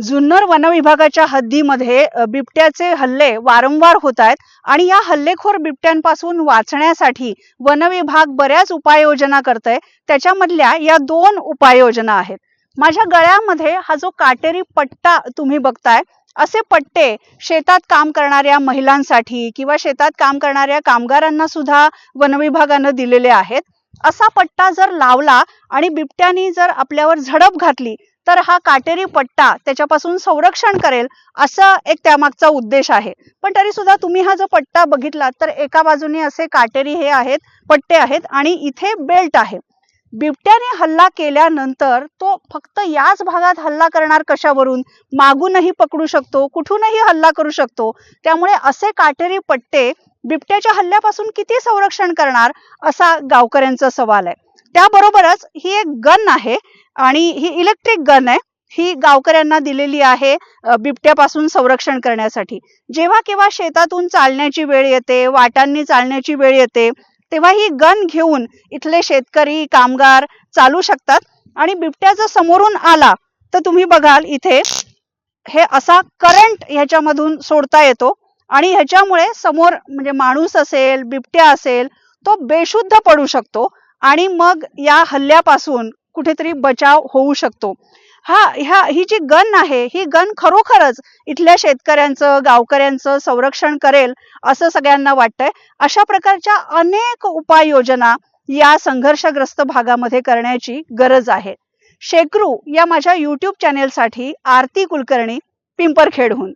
जुन्नर वनविभागाच्या हद्दीमध्ये बिबट्याचे हल्ले वारंवार होत आहेत आणि या हल्लेखोर बिबट्यांपासून वाचण्यासाठी वनविभाग बऱ्याच उपाययोजना करतंय. त्याच्यामधल्या या दोन उपाययोजना आहेत. माझ्या गळ्यामध्ये हा जो काटेरी पट्टा तुम्ही बघताय असे पट्टे शेतात काम करणाऱ्या महिलांसाठी किंवा शेतात काम करणाऱ्या कामगारांना सुद्धा वनविभागानं दिलेले आहेत. असा पट्टा जर लावला आणि बिबट्यानी जर आपल्यावर झडप घातली तर हा काटेरी पट्टा त्याच्यापासून संरक्षण करेल असा एक त्यामागचा उद्देश आहे. पण तरी सुद्धा तुम्ही हा जो पट्टा बघितला तर एका बाजूने असे काटेरी हे आहेत पट्टे आहेत आणि इथे बेल्ट आहे. बिबट्याने हल्ला केल्यानंतर तो फक्त याच भागात हल्ला करणार कशावरून? मागूनही पकडू शकतो कुठूनही हल्ला करू शकतो. त्यामुळे असे काटेरी पट्टे बिबट्याच्या हल्ल्यापासून किती संरक्षण करणार असा गावकऱ्यांचा सवाल आहे. त्याबरोबरच ही एक गन आहे आणि ही इलेक्ट्रिक गन आहे. ही गावकऱ्यांना दिलेली आहे बिबट्यापासून संरक्षण करण्यासाठी. जेव्हा केव्हा शेतातून चालण्याची वेळ येते वाटांनी चालण्याची वेळ येते तेव्हा ही गन घेऊन इथले शेतकरी कामगार चालू शकतात. आणि बिबट्या जर समोरून आला तर तुम्ही बघाल इथे हे असा करंट ह्याच्यामधून सोडता येतो. आणि ह्याच्यामुळे समोर म्हणजे माणूस असेल बिबट्या असेल तो बेशुद्ध पडू शकतो. आणि मग या हल्ल्यापासून कुठेतरी बचाव होऊ शकतो. हा ह्या ही जी गन आहे ही गन खरोखरच इथल्या शेतकऱ्यांचं गावकऱ्यांचं संरक्षण करेल असं सगळ्यांना वाटतंय. अशा प्रकारच्या अनेक उपाययोजना या संघर्षग्रस्त भागामध्ये करण्याची गरज आहे. शेकरू या माझ्या युट्यूब चॅनेलसाठी आरती कुलकर्णी पिंपरखेडहून.